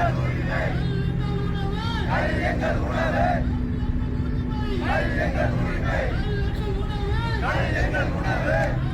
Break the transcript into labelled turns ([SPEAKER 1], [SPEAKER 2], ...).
[SPEAKER 1] உணவு உணவு